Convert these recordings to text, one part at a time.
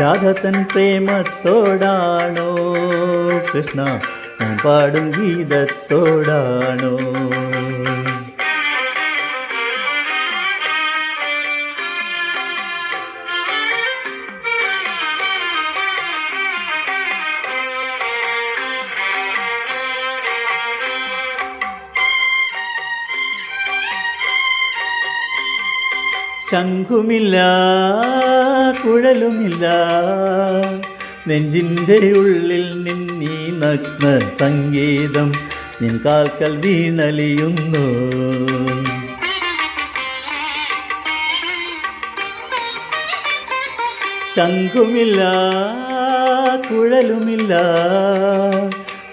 രാധതൻ പ്രേമത്തോടാണോ? കൃഷ്ണ ഞാൻ പാടും ഗീതത്തോടാണോ? ശംഖുമില്ല കുഴലുമില്ല. നെഞ്ചിന്റെ ഉള്ളിൽ നിന്നീ നഗ്ന സംഗീതം നിൻ കാൽക്കൽ വീണലിയുന്നു. ശംഖുമില്ല കുഴലുമില്ല.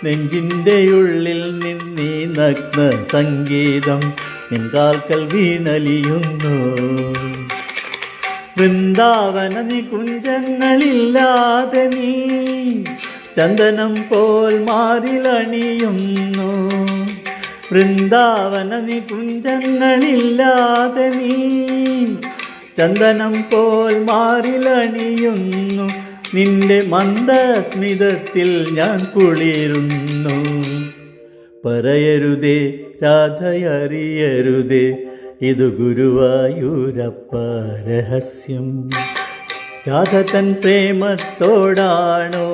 നെഞ്ചിന്റെ ഉള്ളിൽ നിന്നീ നഗ്ന സംഗീതം നിൻ കാൽക്കൽ വീണലിയുന്നു. വൃന്ദാവന നികുഞ്ചങ്ങളില്ലാതെ നീ ചന്ദനം പോൽ മാറിലണിയുന്നു. വൃന്ദാവന നികുഞ്ചങ്ങളില്ലാതെ നീ ചന്ദനം പോൽ മാറിലണിയുന്നു. നിന്റെ മന്ദസ്മിതത്തിൽ ഞാൻ കുളിരുന്നു. പറയരുതേ രാധയറിയരുതേ ഇത് ഗുരുവായൂരപ്പ രഹസ്യം. രാധ തൻ പ്രേമത്തോടാണോ?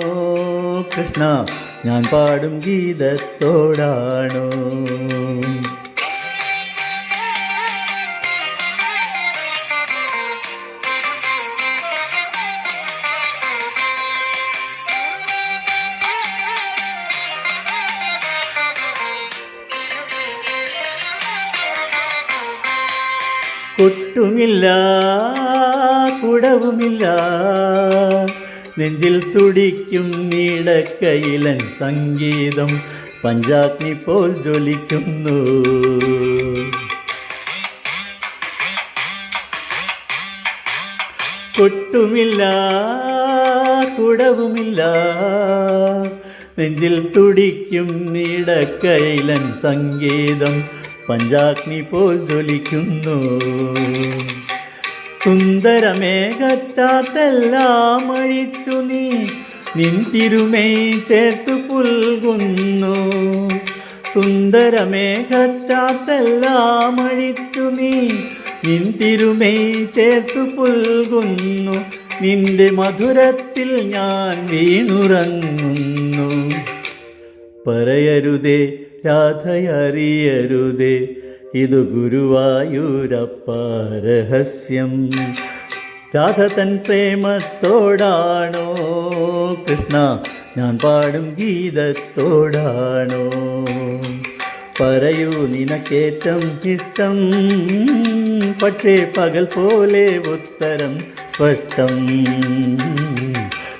കൃഷ്ണ ഞാൻ പാടും ഗീതത്തോടാണോ? കൊട്ടുമില്ല കുടവുമില്ല. നെഞ്ചിൽ തുടിക്കും നീടക്കയിലൻ സംഗീതം പഞ്ചാഗ്നി പോൽ ജ്വലിക്കുന്നു. കൊട്ടുമില്ല കുടവുമില്ല. നെഞ്ചിൽ തുടിക്കും നീടക്കയിലൻ സംഗീതം പഞ്ചാഗ്നി പോൽ ജ്വലിക്കുന്നു. സുന്ദരമേഘച്ചാത്തെല്ലാം അഴിച്ചു നീ നിൻ തിരുമേ ചേർത്തു പുൽകുന്നു. സുന്ദരമേഘച്ചാത്തെല്ലാം അഴിച്ചു നീ നിൻ തിരുമേ ചേർത്തു പുൽകുന്നു. നിന്റെ മധുരത്തിൽ ഞാൻ വീണുറങ്ങുന്നു. പറയരുതേ രാധയറിയരുതേ. ഇത് ഗുരുവായൂരപ്പ രഹസ്യം. രാധ തൻ പ്രേമത്തോടാണോ? കൃഷ്ണ ഞാൻ പാടും ഗീതത്തോടാണോ? പറയൂ നിനക്കേറ്റം ഇഷ്ടം. പക്ഷേ പകൽ പോലെ ഉത്തരം സ്പഷ്ടം.